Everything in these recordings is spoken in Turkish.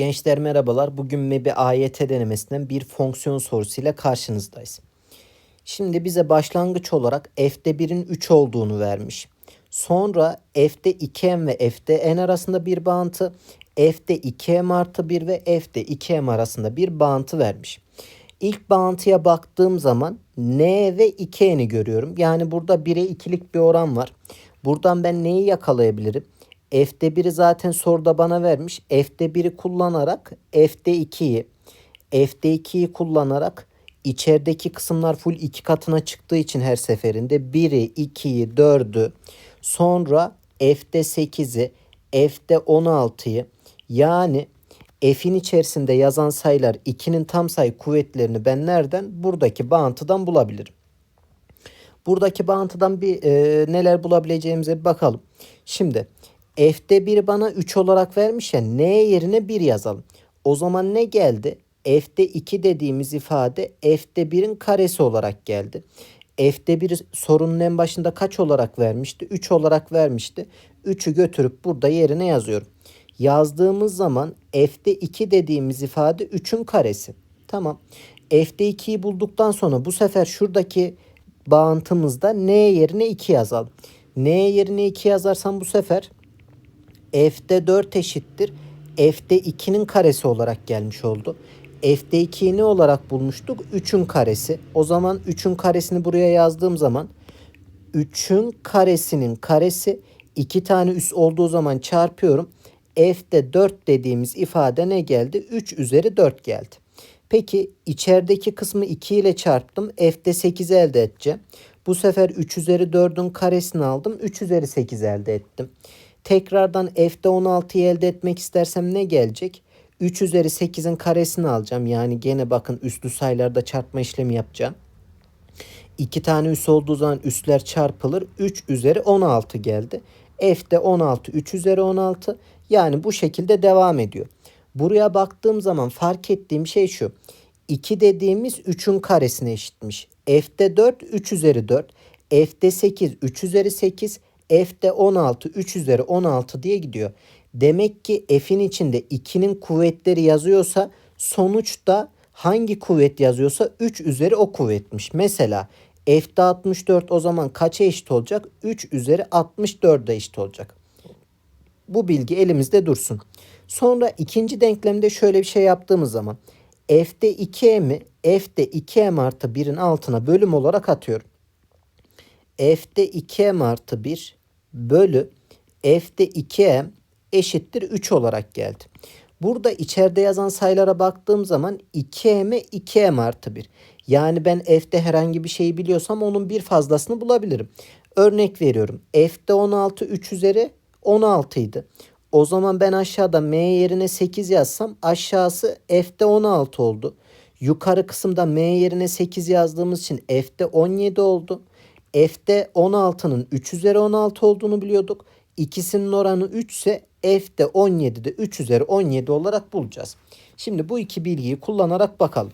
Gençler merhabalar. Bugün MEB'i AYT denemesinden bir fonksiyon sorusuyla karşınızdayız. Şimdi bize başlangıç olarak f'de 1'in 3 olduğunu vermiş. Sonra f'de 2m ve f'de n arasında bir bağıntı, f'de 2m artı 1 ve f'de 2m arasında bir bağıntı vermiş. İlk bağıntıya baktığım zaman n ve 2n'i görüyorum. Yani burada 1'e 2'lik bir oran var. Buradan ben neyi yakalayabilirim? F'de 1'i zaten soruda bana vermiş. F'de 1'i kullanarak F'de 2'yi F'de 2'yi kullanarak içerideki kısımlar full iki katına çıktığı için her seferinde 1'i, 2'yi, 4'ü sonra F'de 8'i, F'de 16'yı yani F'in içerisinde yazan sayılar 2'nin tam sayı kuvvetlerini ben nereden? Buradaki bağıntıdan bulabilirim. Buradaki bağıntıdan bir e, neler bulabileceğimize bir bakalım. Şimdi F'de 1 bana 3 olarak vermiş ya N yerine 1 yazalım. O zaman ne geldi? F'de 2 dediğimiz ifade F'de 1'in karesi olarak geldi. F'de 1 sorunun en başında kaç olarak vermişti? 3 olarak vermişti. 3'ü götürüp burada yerine yazıyorum. Yazdığımız zaman F'de 2 dediğimiz ifade 3'ün karesi. Tamam. F'de 2'yi bulduktan sonra bu sefer şuradaki bağıntımızda N yerine 2 yazalım. N yerine 2 yazarsam bu sefer f'de 4 eşittir. f'de 2'nin karesi olarak gelmiş oldu. f'de 2'yi ne olarak bulmuştuk? 3'ün karesi. O zaman 3'ün karesini buraya yazdığım zaman 3'ün karesinin karesi 2 tane üs olduğu zaman çarpıyorum. f'de 4 dediğimiz ifade ne geldi? 3 üzeri 4 geldi. Peki içerideki kısmı 2 ile çarptım. f'de 8 elde edeceğim. Bu sefer 3 üzeri 4'ün karesini aldım. 3 üzeri 8 elde ettim. Tekrardan f'de 16'yı elde etmek istersem ne gelecek? 3 üzeri 8'in karesini alacağım. Yani gene bakın üstlü sayılarda çarpma işlemi yapacağım. 2 tane üs olduğu zaman üsler çarpılır. 3 üzeri 16 geldi. F'de 16 3 üzeri 16 yani bu şekilde devam ediyor. Buraya baktığım zaman fark ettiğim şey şu. 2 dediğimiz 3'ün karesine eşitmiş. F'de 4 3 üzeri 4. F'de 8 3 üzeri 8 f'de 16 3 üzeri 16 diye gidiyor. Demek ki f'in içinde 2'nin kuvvetleri yazıyorsa sonuçta hangi kuvvet yazıyorsa 3 üzeri o kuvvetmiş. Mesela f'de 64 o zaman kaça eşit olacak? 3 üzeri 64'e eşit olacak. Bu bilgi elimizde dursun. Sonra ikinci denklemde şöyle bir şey yaptığımız zaman f'de 2m'i f'de 2m artı 1'in altına bölüm olarak atıyorum. f'de 2m artı 1 bölü f'de 2m eşittir 3 olarak geldi. Burada içeride yazan sayılara baktığım zaman 2m'e 2m artı 1. Yani ben f'de herhangi bir şeyi biliyorsam onun bir fazlasını bulabilirim. Örnek veriyorum. f'de 16 3 üzeri 16 idi. O zaman ben aşağıda m yerine 8 yazsam aşağısı f'de 16 oldu. Yukarı kısımda m yerine 8 yazdığımız için f'de 17 oldu. F'de 16'nın 3 üzeri 16 olduğunu biliyorduk. İkisinin oranı 3 ise F'de 17'de 3 üzeri 17 olarak bulacağız. Şimdi bu iki bilgiyi kullanarak bakalım.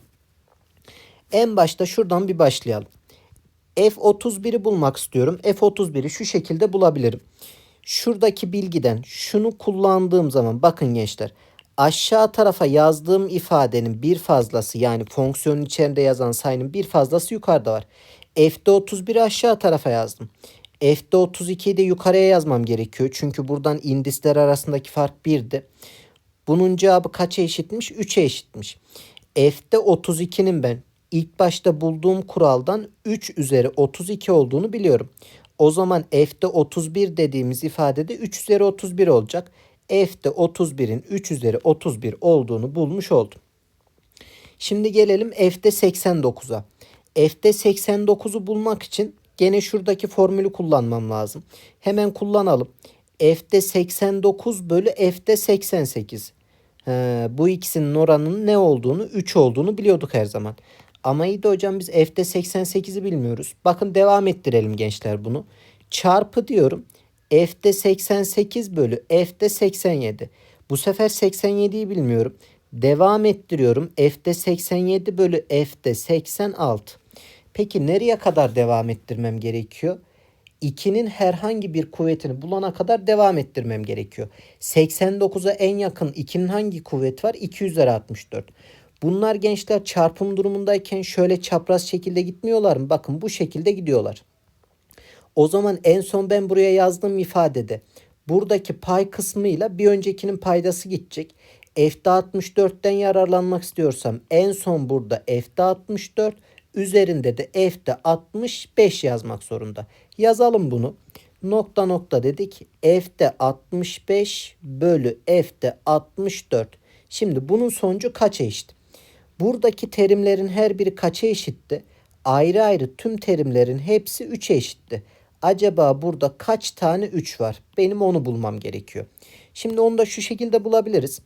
En başta şuradan bir başlayalım. F31'i bulmak istiyorum. F31'i şu şekilde bulabilirim. Şuradaki bilgiden şunu kullandığım zaman bakın gençler aşağı tarafa yazdığım ifadenin bir fazlası yani fonksiyonun içerisinde yazan sayının bir fazlası yukarıda var. F'de 31'i aşağı tarafa yazdım. F'de 32'yi de yukarıya yazmam gerekiyor. Çünkü buradan indisler arasındaki fark 1'di. Bunun cevabı kaça eşitmiş? 3'e eşitmiş. F'de 32'nin ben ilk başta bulduğum kuraldan 3 üzeri 32 olduğunu biliyorum. O zaman F'de 31 dediğimiz ifadede 3 üzeri 31 olacak. F'de 31'in 3 üzeri 31 olduğunu bulmuş oldum. Şimdi gelelim F'de 89'a. F'de 89'u bulmak için gene şuradaki formülü kullanmam lazım. Hemen kullanalım. F'de 89 bölü F'de 88. He, bu ikisinin oranının ne olduğunu 3 olduğunu biliyorduk her zaman. Ama iyi de hocam biz F'de 88'i bilmiyoruz. Bakın devam ettirelim gençler bunu. Çarpı diyorum. F'de 88 bölü F'de 87. Bu sefer 87'yi bilmiyorum. Devam ettiriyorum. F'de 87 bölü F'de 86. Peki nereye kadar devam ettirmem gerekiyor? 2'nin herhangi bir kuvvetini bulana kadar devam ettirmem gerekiyor. 89'a en yakın 2'nin hangi kuvvet var? 2 üzeri 64. Bunlar gençler çarpım durumundayken şöyle çapraz şekilde gitmiyorlar mı? Bakın bu şekilde gidiyorlar. O zaman en son ben buraya yazdığım ifadede buradaki pay kısmıyla bir öncekinin paydası gidecek. F'de 64'ten yararlanmak istiyorsam en son burada F'de 64 üzerinde de F'de 65 yazmak zorunda. Yazalım bunu. Nokta nokta dedik. F'de 65 bölü F'de 64. Şimdi bunun sonucu kaça eşit? Buradaki terimlerin her biri kaça eşitti? Ayrı ayrı tüm terimlerin hepsi 3'e eşitti. Acaba burada kaç tane 3 var? Benim onu bulmam gerekiyor. Şimdi onu da şu şekilde bulabiliriz.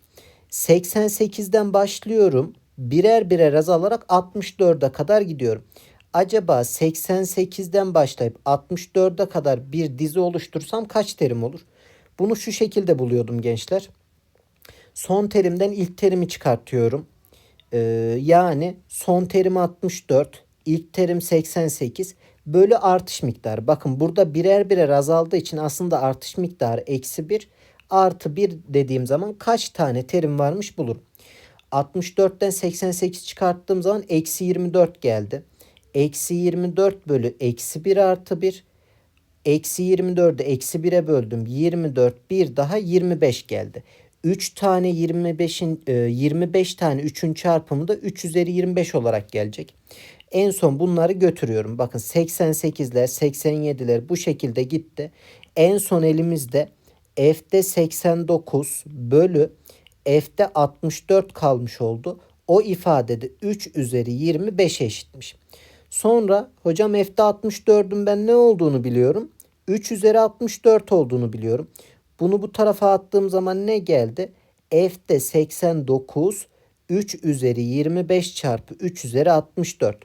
88'den başlıyorum. Birer birer azalarak 64'e kadar gidiyorum. Acaba 88'den başlayıp 64'e kadar bir dizi oluştursam kaç terim olur? Bunu şu şekilde buluyordum gençler. Son terimden ilk terimi çıkartıyorum. Ee, yani son terim 64, ilk terim 88 bölü artış miktarı. Bakın burada birer birer azaldığı için aslında artış miktarı eksi 1 artı 1 dediğim zaman kaç tane terim varmış bulurum. 64'ten 88 çıkarttığım zaman eksi 24 geldi. Eksi 24 bölü eksi 1 artı 1. Eksi 24'ü eksi 1'e böldüm. 24 bir daha 25 geldi. 3 tane 25'in 25 tane 3'ün çarpımı da 3 üzeri 25 olarak gelecek. En son bunları götürüyorum. Bakın 88'ler 87'ler bu şekilde gitti. En son elimizde F'de 89 bölü F'de 64 kalmış oldu. O ifadede 3 üzeri 25 eşitmiş. Sonra hocam F'de 64'ün ben ne olduğunu biliyorum. 3 üzeri 64 olduğunu biliyorum. Bunu bu tarafa attığım zaman ne geldi? F'de 89 3 üzeri 25 çarpı 3 üzeri 64.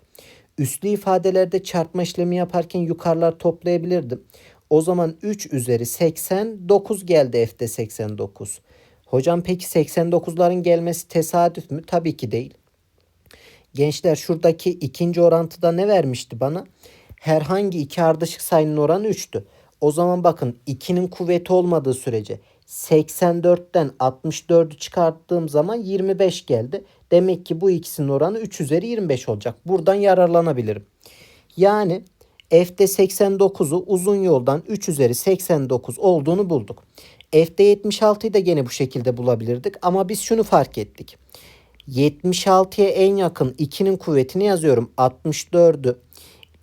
Üslü ifadelerde çarpma işlemi yaparken yukarılar toplayabilirdim. O zaman 3 üzeri 89 geldi F'de 89. Hocam peki 89'ların gelmesi tesadüf mü? Tabii ki değil. Gençler şuradaki ikinci orantıda ne vermişti bana? Herhangi iki ardışık sayının oranı 3'tü. O zaman bakın 2'nin kuvveti olmadığı sürece 84'ten 64'ü çıkarttığım zaman 25 geldi. Demek ki bu ikisinin oranı 3 üzeri 25 olacak. Buradan yararlanabilirim. Yani F'de 89'u uzun yoldan 3 üzeri 89 olduğunu bulduk. F'de 76'yı da gene bu şekilde bulabilirdik ama biz şunu fark ettik. 76'ya en yakın 2'nin kuvvetini yazıyorum. 64'ü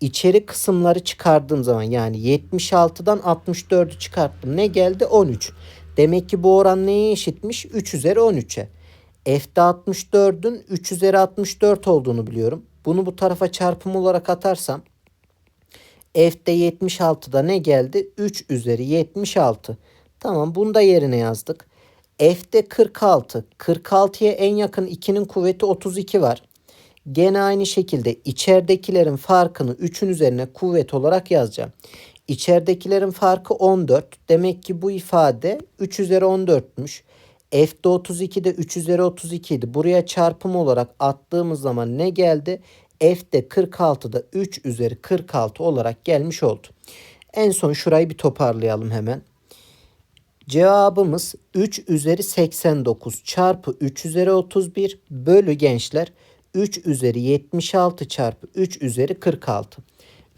içeri kısımları çıkardığım zaman yani 76'dan 64'ü çıkarttım. Ne geldi? 13. Demek ki bu oran neye eşitmiş? 3 üzeri 13'e. F'de 64'ün 3 üzeri 64 olduğunu biliyorum. Bunu bu tarafa çarpım olarak atarsam F'de 76'da ne geldi? 3 üzeri 76. Tamam bunu da yerine yazdık. F'de 46. 46'ya en yakın 2'nin kuvveti 32 var. Gene aynı şekilde içeridekilerin farkını 3'ün üzerine kuvvet olarak yazacağım. İçeridekilerin farkı 14. Demek ki bu ifade 3 üzeri 14'müş. F'de 32 de 3 üzeri 32 idi. Buraya çarpım olarak attığımız zaman ne geldi? F'de 46'da 3 üzeri 46 olarak gelmiş oldu. En son şurayı bir toparlayalım hemen. Cevabımız 3 üzeri 89 çarpı 3 üzeri 31 bölü gençler 3 üzeri 76 çarpı 3 üzeri 46.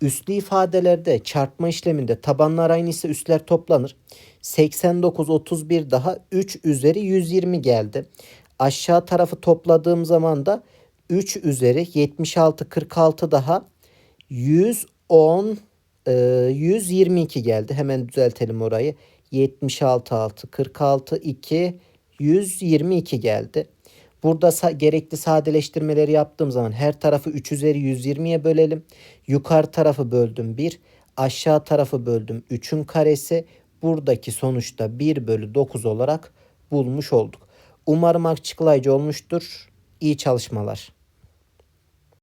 Üslü ifadelerde çarpma işleminde tabanlar aynı ise üstler toplanır. 89 31 daha 3 üzeri 120 geldi. Aşağı tarafı topladığım zaman da 3 üzeri 76 46 daha 110 122 geldi. Hemen düzeltelim orayı. 76 6 46 2 122 geldi. Burada sa gerekli sadeleştirmeleri yaptığım zaman her tarafı 3 üzeri 120'ye bölelim. Yukarı tarafı böldüm 1. Aşağı tarafı böldüm 3'ün karesi. Buradaki sonuçta 1 bölü 9 olarak bulmuş olduk. Umarım açıklayıcı olmuştur. İyi çalışmalar.